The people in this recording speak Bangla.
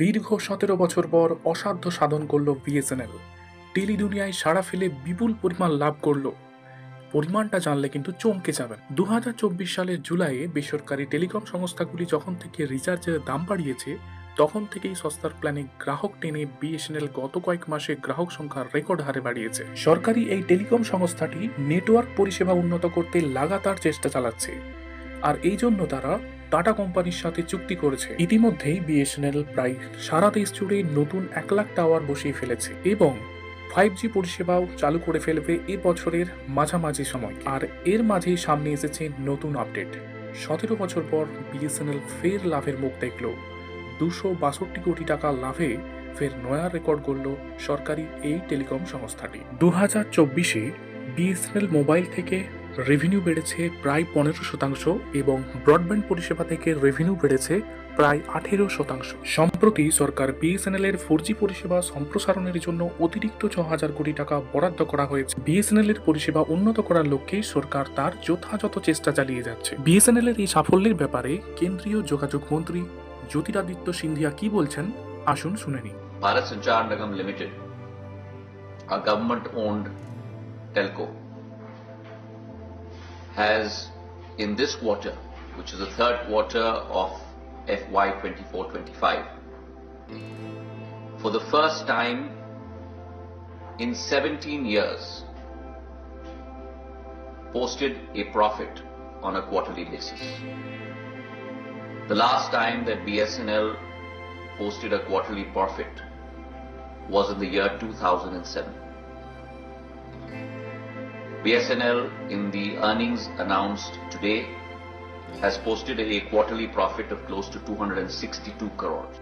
দীর্ঘ সতেরো বছর পর অসাধ্য সাধন করল বিএসএনএল টেলি দুনিয়ায় সাড়া ফেলে বিপুল পরিমাণ লাভ করল। পরিমাণটা জানলে কিন্তু চমকে যাবেন। দু হাজার চব্বিশ সালের জুলাইয়ে বেসরকারি টেলিকম সংস্থাগুলি যখন থেকে রিচার্জের দাম বাড়িয়েছে, তখন থেকেই সস্তার প্ল্যানে গ্রাহক টেনে বিএসএনএল গত কয়েক মাসে গ্রাহক সংখ্যা রেকর্ড হারে বাড়িয়েছে। সরকারি এই টেলিকম সংস্থাটি নেটওয়ার্ক পরিষেবা উন্নত করতে লাগাতার চেষ্টা চালাচ্ছে। আর এই জন্য তারা টাটা কোম্পানির সাথে চুক্তি করেছে। ইতিমধ্যেই বিএসএনএল প্রায় সারা দেশ জুড়ে নতুন এক লাখ টাওয়ার বসিয়ে ফেলেছে এবং ফাইভ জি পরিষেবাও চালু করে ফেলবে এ বছরের মাঝামাঝি সময়। আর এর মাঝেই সামনে এসেছে নতুন আপডেট। সতেরো বছর পর বিএসএনএল ফের লাভের মুখ দেখল। দুশো বাষট্টি কোটি টাকা লাভে ফের নয়া রেকর্ড করল সরকারি এই টেলিকম সংস্থাটি। দু হাজার চব্বিশে বিএসএনএল মোবাইল থেকে রেভিনিউ বেড়েছে প্রায় পনেরো শতাংশ এবং ব্রডব্যান্ড পরিষেবা থেকে রেভিনিউ বেড়েছে প্রায় আঠেরো শতাংশ। সম্প্রতি সরকার বিএসএনএল এর ফোর পরিষেবা সম্প্রসারণের জন্য অতিরিক্ত ছ হাজার কোটি টাকা বরাদ্দ করা হয়েছে। বিএসএনএল এর পরিষেবা উন্নত করার লক্ষ্যে সরকার তার যথাযথ চেষ্টা চালিয়ে যাচ্ছে। বিএসএনএল এর এই সাফল্যের ব্যাপারে কেন্দ্রীয় যোগাযোগ মন্ত্রী জ্যোতিরাদিত্য সিন্ধিয়া কি বলছেন? আসুন শুনে নিই। Bharat Sanchar Nigam Limited, a government-owned telco, has in this quarter, which is the third quarter of FY 24-25, for the first time in 17 years, posted a profit on a quarterly basis. The last time that BSNL posted a quarterly profit was in the year 2007. BSNL, in the earnings announced today, has posted a quarterly profit of close to 262 crores.